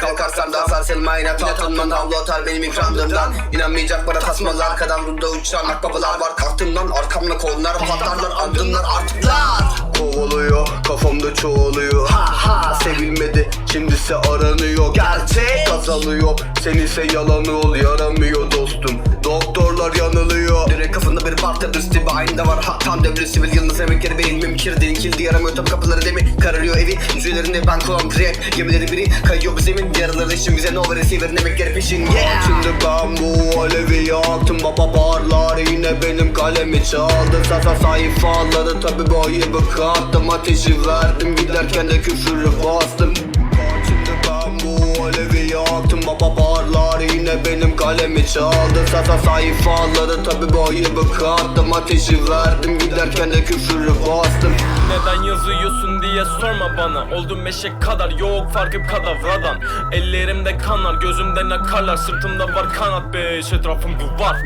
korkarsan da sarsılma yine tatlımdan Havlu atar benim ikramlığımdan İnanmayacak bana tasmalar. Kadam runda uçan akbabalar var. Kalktığımdan arkamda kollar patlarlar Andımlar artıklar. Kovalıyor kafamda çoğalıyor. Ha ha sevilmedi şimdise aranıyor. Gerçek. Azalıyor sen ise yalanı ol yaramıyor dostum Doktorlar yanılıyor. Direkt kafında bir parça üstü aynı var. Ha tam devre sivil yıldız emekleri benim. Mümkün değil. Kildi yaramıyor top kapıları demi kararıyor evi. Müzelerinde ben kulağım rap gemileri biri kayıyor bu zemin. Yaraları için bize no receiver emekleri peşin. Yeah. Şimdi ben bu alevi yaktım. Baba barlar yine benim kalemi çaldı. Sasa sayfaları tabi boyu kattım ateşi verdim. Giderken de küfürü bastım kalemi çaldı. Sasa sayfaları tabi boyu kattım ateşi verdim. Giderken de küfürü bastım. Neden yazıyorsun diye sorma bana. Oldum eşek kadar yok farkım kadavradan. Ellerimde kanlar gözümden akarlar Sırtımda var kanat beş etrafım duvar.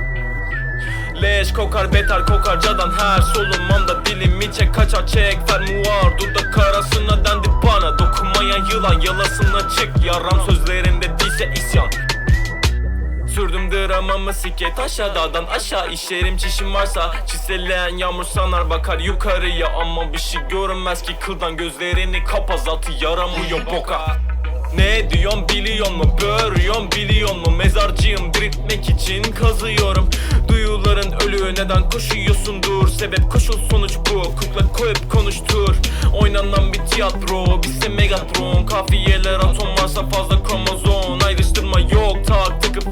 Leş kokar beter kokar cadan. Her solunmamda dilimi çek kaçar. Çek fermuar Dudak arasına dendi bana. Dokunmayan yılan yalasına çık. Yaram sözlerinde değilse isyan Sürdüm dramamı siket aşağıdan aşağı işlerim çişim varsa. Çiseleyen yağmur sanar bakar yukarıya. Ama bir şey görünmez ki kıldan gözlerini kapa Zatı yaramıyor boka. Ne diyorsun biliyor mu? Börüyorum biliyor mu? Mezarcıyım diriltmek için kazıyorum. Duyuların ölü neden koşuyorsundur Sebep koşul sonuç bu. Kukla koyup konuştur. Oynanan bir tiyatro Bizse Megatron. Kafiyeler atom varsa fazla kromozom. Ayrıştırma yok takı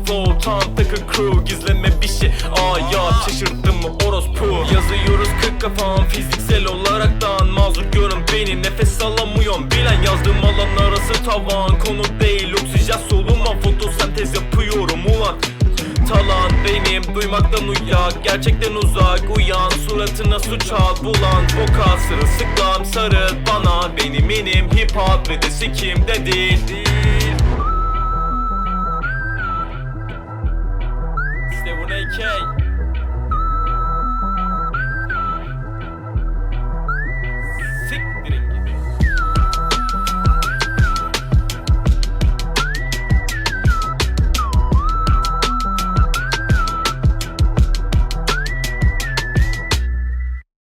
flow Tam takı crew Gizleme bir şey. Ayat şaşırttın mı orospu? Yazıyoruz kırk kafam Fiziksel olaraktan Mazur görün beni. Nefes alamıyorum Bilen yazdığım alan arası tavan. Konu değil oksijen soluma Fotosentez yapıyorum ulan. Talan benim duymaktan uyak Gerçekten uzak. Uyan Suratına su çal bulan. Boka sırılsıklam sarıl bana. Benim inim hip hop ve de sikim de